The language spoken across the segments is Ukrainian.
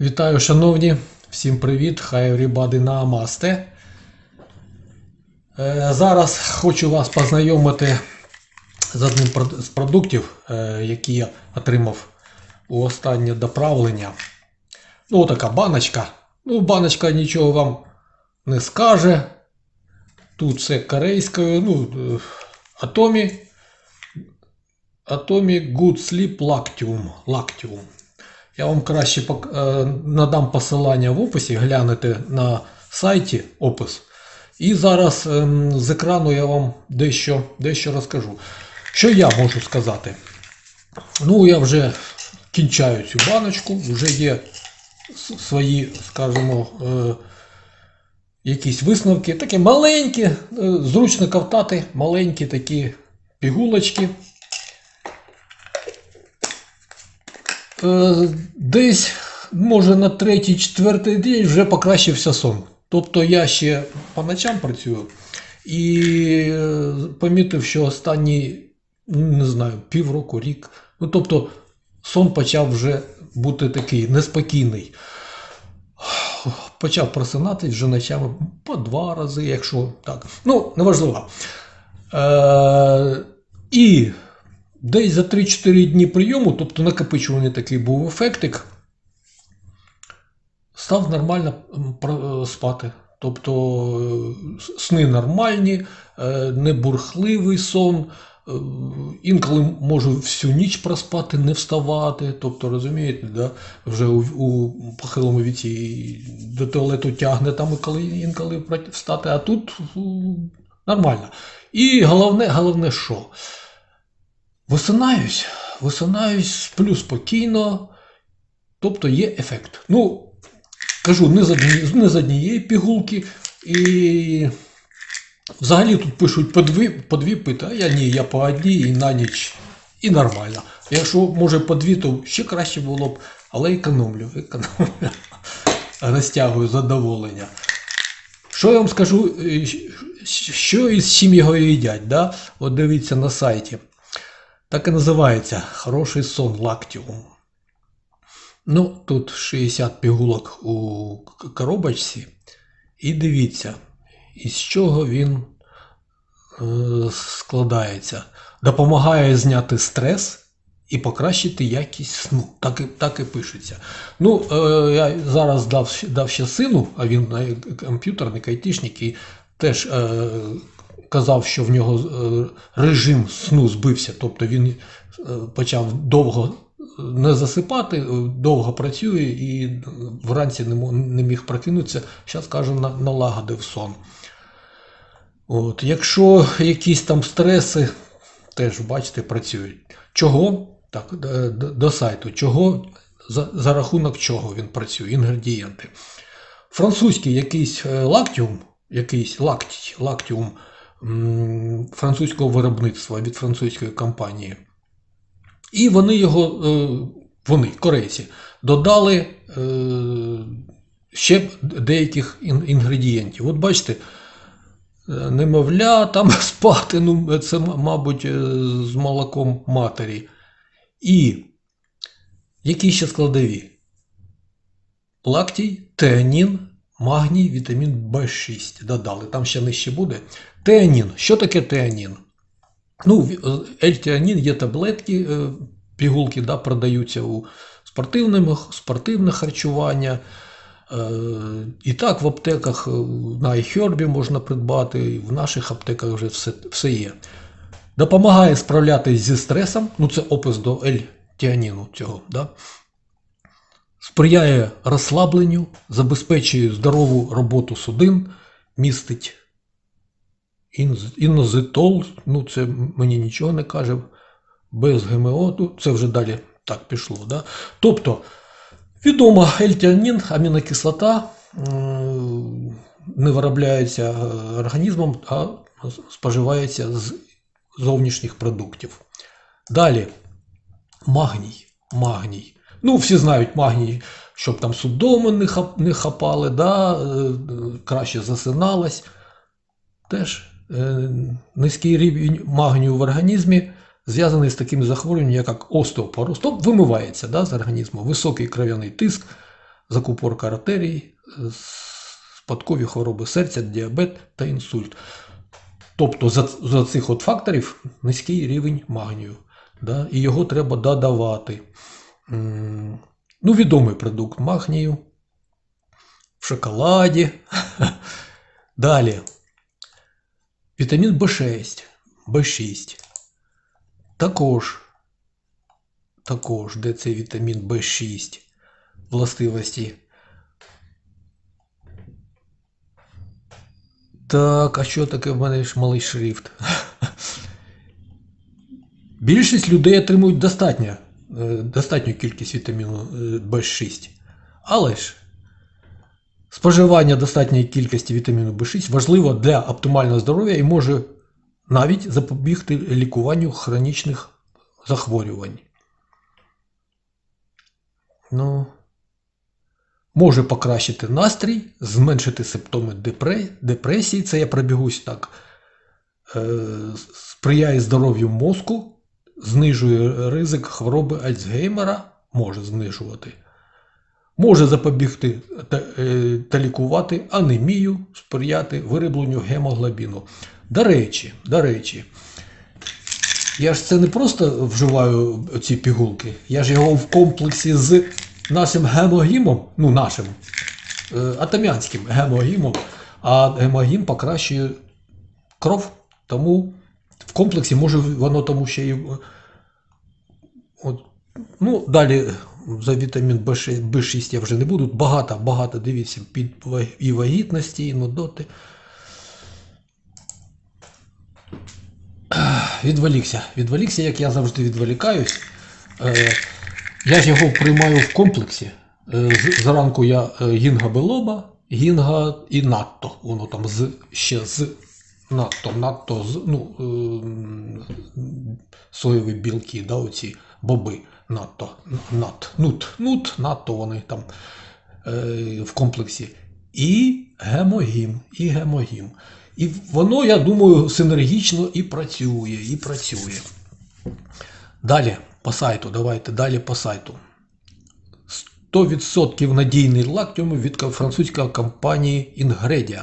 Вітаю, шановні! Всім привіт! Хай everybody намасте. Е, Зараз хочу вас познайомити з одним з продуктів, е, які я отримав у останнє доправлення. Ну, така баночка. Ну, баночка нічого вам не скаже. Тут все корейською. Ну, е, Atomi. Atomi Good Sleep Lactium. Lactium. Я вам краще е, надам посилання в описі, глянете на сайті опис. І зараз ем, з екрану я вам дещо, дещо розкажу. Що я можу сказати? Ну, я вже кінчаю цю баночку, вже є свої, скажімо, е, якісь висновки. Такі маленькі, е, зручно ковтати, маленькі такі пігулочки. Е, десь, може, на третій, четвертий день вже покращився сон. Тобто я ще по ночам працюю і е, помітив, що останні, ну, не знаю, півроку, рік. Ну, тобто, сон почав вже бути такий неспокійний. Почав просинатись вже ночами по два рази, якщо так. Ну, неважливо. Е, і Десь за 3-4 дні прийому, тобто накопичуваний такий був ефектик, став нормально е, спати. Тобто е, сни нормальні, е, не бурхливий сон. Інколи можу всю ніч проспати, не вставати. Тобто, розумієте, да? вже у, у похилому віці до туалету тягне там коли інколи встати, а тут нормально. І головне, головне, що? Висинаюсь, висинаюсь, сплю спокійно, тобто є ефект. Ну, кажу, не з, одні, не з однієї пігулки. І взагалі тут пишуть по дві, по дві пити, а я ні, я по одній і на ніч. І нормально. Якщо може по дві, то ще краще було б, але економлю, економлю. Розтягую задоволення. Що я вам скажу, е, що і з чим його їдять? Да? От дивіться на сайті. Так і називається Хороший сон лактіум. Ну, тут 60 пігулок у коробочці. І дивіться, із чого він е, складається. Допомагає зняти стрес і покращити якість сну. Так і, так і пишеться. Ну, е, я зараз дав, дав ще сину, а він е, комп'ютерник, айтішник, і теж е, казав, що в нього е, режим сну збився, тобто він е, почав довго не засипати, е, довго працює і е, вранці не, міг прокинутися. Зараз каже, налагодив сон. От, якщо якісь там стреси, теж бачите, працюють. Чого? Так, до, сайту. Чого? За, за рахунок чого він працює? Інгредієнти. Французький якийсь е, лактіум, якийсь лактій, лактіум французького виробництва від французької компанії. І вони його, е, вони, корейці, додали е, ще деяких інгредієнтів. От бачите, е, немовля, там спати, ну, це, мабуть, з молоком матері. І які ще складові? Лактій, теанін, магній, вітамін В6 додали. Там ще нижче буде. Теанін. Що таке теанін? Ну, е, L-теанін є таблетки, е, пігулки да, продаються у спортивному, спортивне харчування. Е, І так в аптеках е, на iHerb можна придбати, в наших аптеках вже все, все є. Допомагає справлятись зі стресом, ну це опис до L-теаніну цього. Да? Сприяє розслабленню, забезпечує здорову роботу судин, містить інозитол, ну це мені нічого не каже, без ГМО, ну, це вже далі так пішло. Да? Тобто, відомо, ельтіанін, амінокислота не виробляється е, організмом, а споживається з зовнішніх продуктів. Далі магній. Магній. Ну, всі знають магній, щоб там судоми не, не хапали, да, е, краще засиналось. Теж е, низький рівень магнію в організмі зв'язаний з таким захворюванням, як остеопороз. Тобто вимивається да, з організму, високий кров'яний тиск, закупорка артерій, е, спадкові хвороби серця, діабет та інсульт. Тобто за, за цих от факторів низький рівень магнію. Да? І його треба додавати. Ну, відомий продукт магнію в шоколаді. Далі. Вітамін В6. В6. Також. Також, де цей вітамін В6 властивості. Так, а що таке в мене ж малий шрифт? Більшість людей отримують достатньо, достатню кількість вітаміну е, В6. Але ж споживання достатньої кількості вітаміну В6 важливо для оптимального здоров'я і може навіть запобігти лікуванню хронічних захворювань. Ну, може покращити настрій, зменшити симптоми депресії. Це я пробігусь так. Е, сприяє здоров'ю мозку, знижує ризик хвороби Альцгеймера, може знижувати. Може запобігти та, е, та лікувати анемію, сприяти виробленню гемоглобіну. До речі, до речі, я ж це не просто вживаю ці пігулки, я ж його в комплексі з нашим гемогімом, ну нашим е, атамянським гемогімом, а гемогім покращує кров, тому комплексі може воно тому ще е, От, ну, далі за вітамін В6, В6 я вже не буду. Багато, багато дивіться під і вагітності, і нудоти. Відволікся. Відволікся, як я завжди відволікаюсь. Е, я його приймаю в комплексі. Е, зранку я е, гінга белоба, гінга і надто. Воно там з, ще з надто, надто ну, е, соєві білки, да, оці боби надто, нат, нут, нут, надто вони там е, в комплексі. І гемогім, і гемогім. І воно, я думаю, синергічно і працює, і працює. Далі по сайту, давайте далі по сайту. 100% надійний лактіум від французької компанії Ingredia.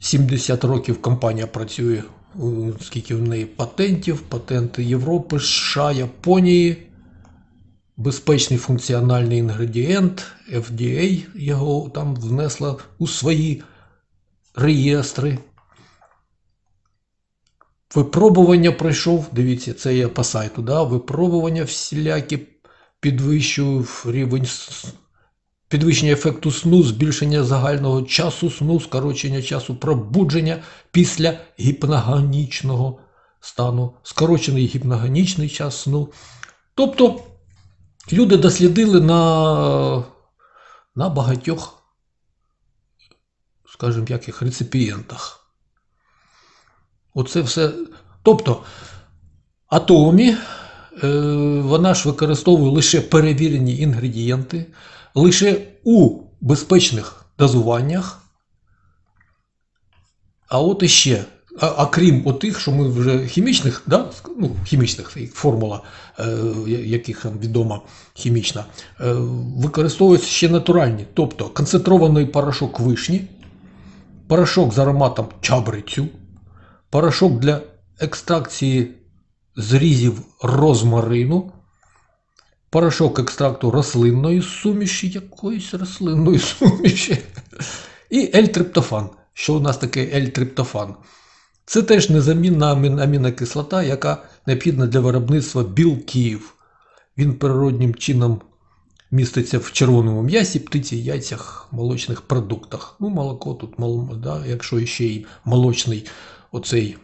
70 років компанія працює, скільки в неї патентів, патенти Європи, США, Японії. Безпечний функціональний інгредієнт, FDA його там внесла у свої реєстри. Випробування пройшов, дивіться, це я по сайту, да? випробування всілякі підвищують рівень підвищення ефекту сну, збільшення загального часу сну, скорочення часу пробудження після гіпногонічного стану, скорочений гіпногонічний час сну. Тобто люди дослідили на, на багатьох, скажімо, яких реципієнтах. Оце все. Тобто, атомі е, вона ж використовує лише перевірені інгредієнти, лише у безпечних дозуваннях. А от іще, а, а крім отих, що ми вже хімічних, да? ну, хімічних формула, е, яких там відома хімічна, е, використовуються ще натуральні, тобто концентрований порошок вишні, порошок з ароматом чабрицю, порошок для екстракції зрізів розмарину, порошок екстракту рослинної суміші, якоїсь рослинної суміші, і L-триптофан. Що у нас таке L-триптофан? Це теж незамінна амінокислота, яка необхідна для виробництва білків. Він природнім чином міститься в червоному м'ясі, птиці, яйцях, молочних продуктах. Ну, молоко тут, мол- да, якщо ще й молочний оцей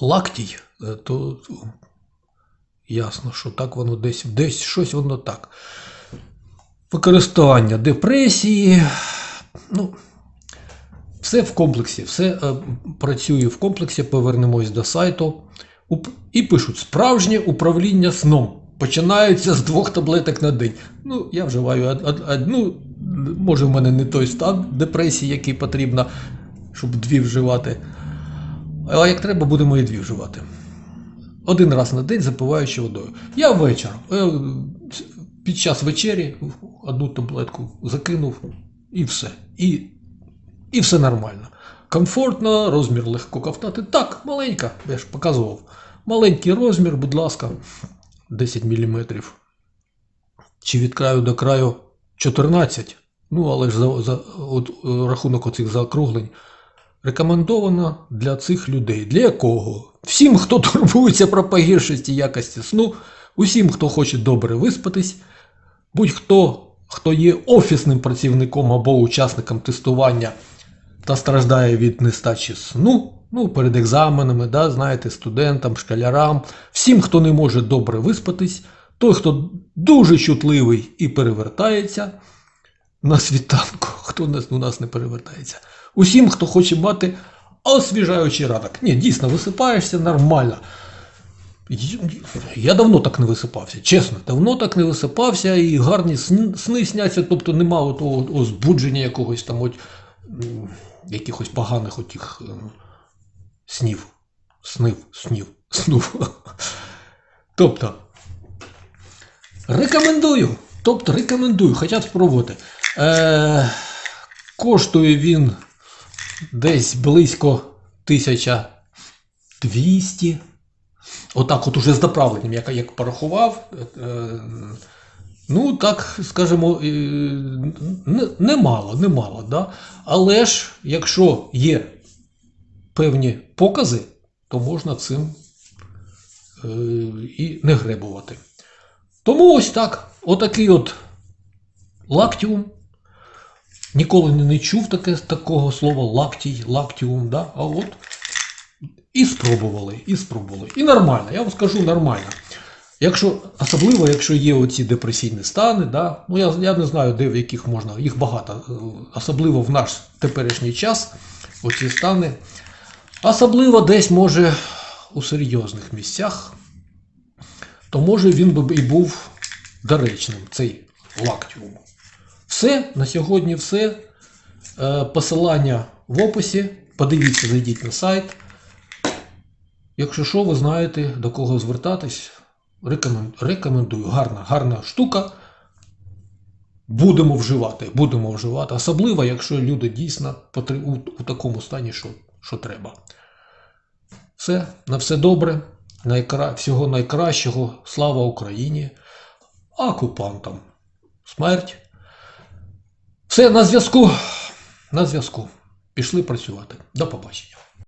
лактій, е, то ясно, що так воно десь, десь щось воно так. Використання депресії. Ну, все в комплексі, все е, працює в комплексі, повернемось до сайту. Уп- І пишуть: справжнє управління сном. Починається з двох таблеток на день. Ну, я вживаю од- од- одну, може, в мене не той стан депресії, який потрібно, щоб дві вживати. А як треба, будемо і дві вживати. Один раз на день запиваючи водою. Я ввечері, е, під час вечері одну таблетку закинув і все. І, і все нормально. Комфортно, розмір легко ковтати. Так, маленька, я ж показував. Маленький розмір, будь ласка, 10 мм. Чи від краю до краю 14. Ну, але ж за, за от, е, рахунок оцих заокруглень. Рекомендовано для цих людей. Для якого? Всім, хто турбується про погіршості якості сну, усім, хто хоче добре виспатись, будь-хто, хто є офісним працівником або учасником тестування та страждає від нестачі сну, ну, перед екзаменами, да, знаєте, студентам, школярам, всім, хто не може добре виспатись, той, хто дуже чутливий і перевертається на світанку, хто у нас, у нас не перевертається. Усім, хто хоче мати освіжаючий ранок. Ні, дійсно, висипаєшся нормально. Я давно так не висипався, чесно, давно так не висипався і гарні сни, сняться, тобто нема того збудження якогось там от, якихось поганих отих е, снів. Снив, снів, снув. Тобто, рекомендую. Тобто рекомендую, хоча спробувати. Е, коштує він десь близько 1200. Отак, от уже з доправленням, як, як порахував. Е, ну, так, скажімо, немало, немало. Да? Але ж, якщо є певні покази, то можна цим е, і не гребувати. Тому ось так. Отакий от лактіум. Ніколи не, чув таке, такого слова лактій, лактіум, да? а от і спробували, і спробували. І нормально, я вам скажу нормально. Якщо, особливо, якщо є оці депресійні стани, да? ну я, я не знаю, де в яких можна, їх багато, е, особливо в наш теперішній час, оці стани. Особливо десь може у серйозних місцях, то може він би і був доречним, цей лактіум. Все, на сьогодні все. Е, Посилання в описі. Подивіться, зайдіть на сайт. Якщо що, ви знаєте, до кого звертатись, рекомендую. Гарна, гарна штука. Будемо вживати, будемо вживати. Особливо, якщо люди дійсно у, такому стані, що, що треба. Все, на все добре. Найкра... Всього найкращого. Слава Україні. А окупантам. Смерть. Все, на зв'язку. На зв'язку. Пішли працювати. До побачення.